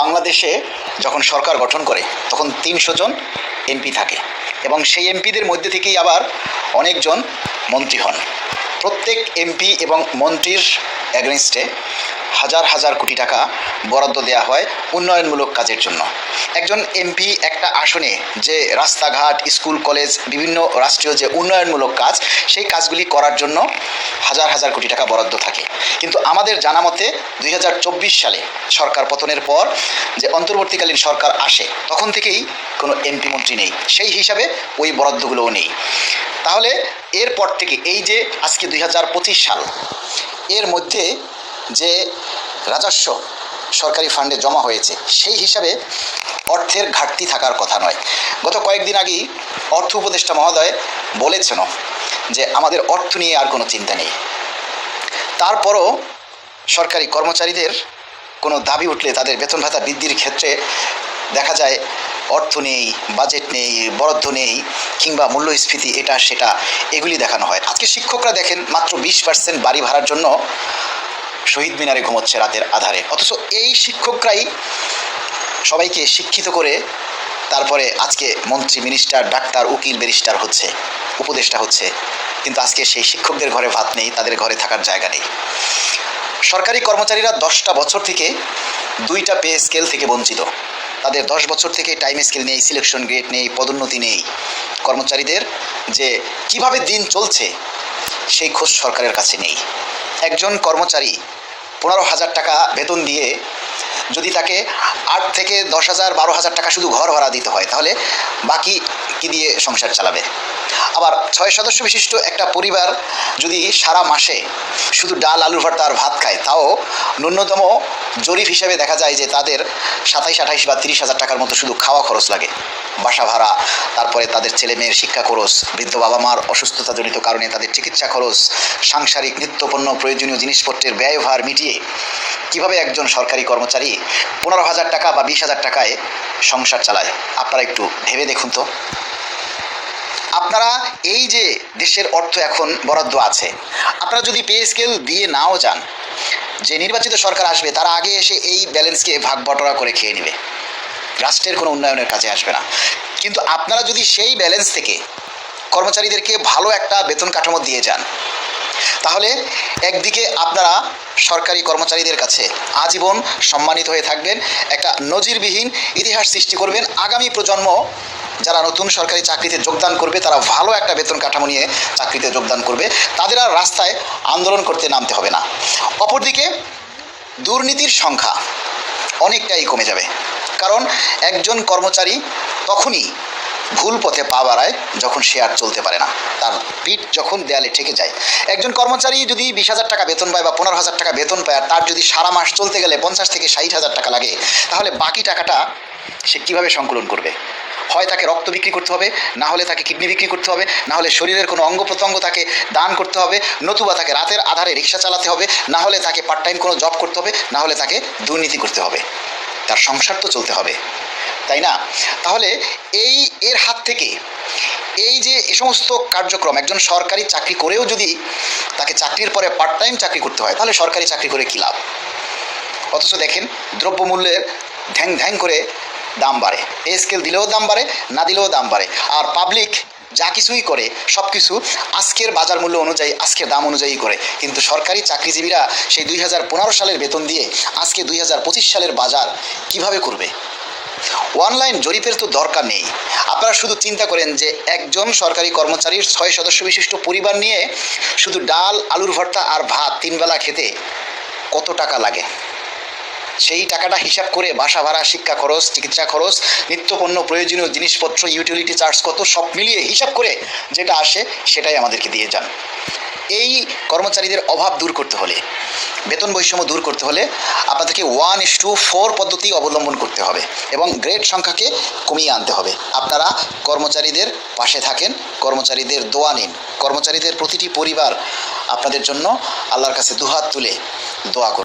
বাংলাদেশে যখন সরকার গঠন করে, তখন তিনশো জন এমপি থাকে এবং সেই এমপিদের মধ্যে থেকেই আবার অনেকজন মন্ত্রী হন। প্রত্যেক এমপি এবং মন্ত্রীর অ্যাগেনস্টে হাজার হাজার কোটি টাকা বরাদ্দ দেওয়া হয় উন্নয়নমূলক কাজের জন্য। একজন এমপি একটা আসনে যে রাস্তাঘাট, স্কুল, কলেজ, বিভিন্ন রাষ্ট্রীয় যে উন্নয়নমূলক কাজ, সেই কাজগুলি করার জন্য হাজার হাজার কোটি টাকা বরাদ্দ থাকে। কিন্তু আমাদের জানা মতে দুই হাজার চব্বিশ সালে সরকার পতনের পর যে অন্তর্বর্তীকালীন সরকার আসে, তখন থেকেই কোনো এমপি মন্ত্রী নেই। সেই হিসাবে ওই বরাদ্দগুলোও নেই। তাহলে এরপর থেকে এই যে আজকে দুই হাজার পঁচিশ সাল, এর মধ্যে যে রাজস্ব সরকারি ফান্ডে জমা হয়েছে, সেই হিসাবে অর্থের ঘাটতি থাকার কথা নয়। গত কয়েকদিন আগেই অর্থ উপদেষ্টা মহোদয় বলেছেন যে আমাদের অর্থ নিয়ে আর কোনো চিন্তা নেই। তারপরও সরকারি কর্মচারীদের কোনো দাবি উঠলে তাদের বেতন ভাতা বৃদ্ধির ক্ষেত্রে দেখা যায় অর্থ নেই বাজেট নেই, বরাদ্দ নেই, কিংবা মূল্যস্ফীতি এটা সেটা, এগুলি দেখানো হয়। আজকে শিক্ষকরা দেখেন মাত্র বিশ পার্সেন্ট বাড়ি ভাড়ার জন্য শহীদ মিনারে ঘুমোচ্ছে রাতের আধারে। অথচ এই শিক্ষকরাই সবাইকে শিক্ষিত করে তারপরে আজকে মন্ত্রী মিনিস্টার ডাক্তার, উকিল ব্যারিস্টার হচ্ছে, উপদেষ্টা হচ্ছে। কিন্তু আজকে সেই শিক্ষকদের ঘরে ভাত নেই, তাদের ঘরে থাকার জায়গা নেই। সরকারি কর্মচারীরা দশটা বছর থেকে দুইটা পে স্কেল থেকে বঞ্চিত। তাদের দশ বছর থেকে টাইম স্কেল নেই সিলেকশন গ্রেড নেই, পদোন্নতি নেই। কর্মচারীদের যে কীভাবে দিন চলছে, সেই খোঁজ সরকারের কাছে নেই। একজন কর্মচারী পনেরো হাজার টাকা বেতন দিয়ে যদি তাকে আট থেকে দশ হাজার বারো হাজার টাকা শুধু ঘর ভাড়া দিতে হয়, তাহলে বাকি কি দিয়ে সংসার চালাবে? আবার ছয় সদস্য বিশিষ্ট একটা পরিবার যদি সারা মাসে শুধু ডাল আলু ভর্তা আর ভাত খায়, তাও ন্যূনতম জরিপ হিসেবে দেখা যায় যে তাদের সাতাইশ, আঠাইশ বা তিরিশ হাজার টাকার মতো শুধু খাওয়া খরচ লাগে। বাসা ভাড়া, তারপরে তাদের ছেলে মেয়ের শিক্ষা খরচ, বৃদ্ধ বাবা মার অসুস্থতাজনিত কারণে তাদের চিকিৎসা খরচ, সাংসারিক নিত্যপণ্য প্রয়োজনীয় জিনিসপত্রের ব্যয়ভার মিটিয়ে কীভাবে একজন সরকারি কর্মচারী পনেরো হাজার টাকা বা বিশ হাজার টাকায় সংসার চালায়। আপনারা একটু ভেবে দেখুন তো। আপনারা এই যে দেশের অর্থ এখন বরাদ্দ আছে, আপনারা যদি পে স্কেল দিয়ে নাও যান, যে নির্বাচিত সরকার আসবে, তারা আগে এসে এই ব্যালেন্সকে ভাগ বটরা করে খেয়ে নেবে। রাষ্ট্রের কোনো উন্নয়নের কাজে আসবে না। কিন্তু আপনারা যদি সেই ব্যালেন্স থেকে কর্মচারীদেরকে ভালো একটা বেতন কাঠামো দিয়ে যান তাহলে একদিকে আপনারা সরকারি কর্মচারীদের কাছে আজীবন সম্মানিত হয়ে থাকবেন, একটা নজিরবিহীন ইতিহাস সৃষ্টি করবেন। আগামী প্রজন্ম যারা নতুন সরকারি চাকরিতে যোগদান করবে, তারা ভালো একটা বেতন কাঠামো নিয়ে চাকরিতে যোগদান করবে। তাদের আর রাস্তায় আন্দোলন করতে নামতে হবে না। অপরদিকে দুর্নীতির সংখ্যা অনেকটাই কমে যাবে। কারণ একজন কর্মচারী তখনই ভুল পথে পা বাড়ায় যখন সে আর চলতে পারে না। তার পিঠ যখন দেয়ালে ঠেকে যায়। একজন কর্মচারী যদি বিশ হাজার টাকা বেতন পায় বা পনেরো হাজার টাকা বেতন পায় আর তার যদি সারা মাস চলতে গেলে পঞ্চাশ থেকে ষাট হাজার টাকা লাগে, তাহলে বাকি টাকাটা সে কীভাবে সংকলন করবে? হয় তাকে রক্ত বিক্রি করতে হবে, না হলে তাকে কিডনি বিক্রি করতে হবে, না হলে শরীরের কোনো অঙ্গ প্রত্যঙ্গ তাকে দান করতে হবে, নতুবা তাকে রাতের আধারে রিক্সা চালাতে হবে, না হলে তাকে পার্ট টাইম কোনো জব করতে হবে, না হলে তাকে দুর্নীতি করতে হবে। তার সংসার তো চলতে হবে। তাই না? তাহলে এই এর হাত থেকে এই যে এ সমস্ত কার্যক্রম, একজন সরকারি চাকরি করেও যদি তাকে চাকরির পরে পার্ট টাইম চাকরি করতে হয়, তাহলে সরকারি চাকরি করে কী লাভ? অথচ দেখেন, দ্রব্যমূল্যের ধ্যাং ধ্যাং করে দাম বাড়ে। পে স্কেল দিলেও দাম বাড়ে, না দিলেও দাম বাড়ে। আর পাবলিক যা কিছুই করে সব কিছু আজকের বাজার মূল্য অনুযায়ী, আজকের দাম অনুযায়ী করে। কিন্তু সরকারি চাকরিজীবীরা সেই দুই হাজার পনেরো সালের বেতন দিয়ে আজকে দুই হাজার পঁচিশ সালের বাজার কীভাবে করবে? অনলাইন জরিপের তো দরকার নেই। আপনারা শুধু চিন্তা করেন যে একজন সরকারি কর্মচারীর ছয় সদস্য বিশিষ্ট পরিবার নিয়ে শুধু ডাল, আলুর ভর্তা আর ভাত তিনবেলা খেতে কত টাকা লাগে? সেই টাকাটা হিসাব করে বাসা ভাড়া, শিক্ষা খরচ, চিকিৎসা খরচ নিত্যপণ্য প্রয়োজনীয় জিনিসপত্র ইউটিলিটি চার্জ কত সব মিলিয়ে হিসাব করে যেটা আসে সেটাই আমাদেরকে দিয়ে যান। এই কর্মচারীদের অভাব দূর করতে হলে, বেতন বৈষম্য দূর করতে হলে আপনাদেরকে ওয়ান ইস টু ফোর পদ্ধতি অবলম্বন করতে হবে এবং গ্রেড সংখ্যাকে কমিয়ে আনতে হবে। আপনারা কর্মচারীদের পাশে থাকেন, কর্মচারীদের দোয়া নিন। কর্মচারীদের প্রতিটি পরিবার আপনাদের জন্য আল্লাহর কাছে দুহাত তুলে দোয়া করুন।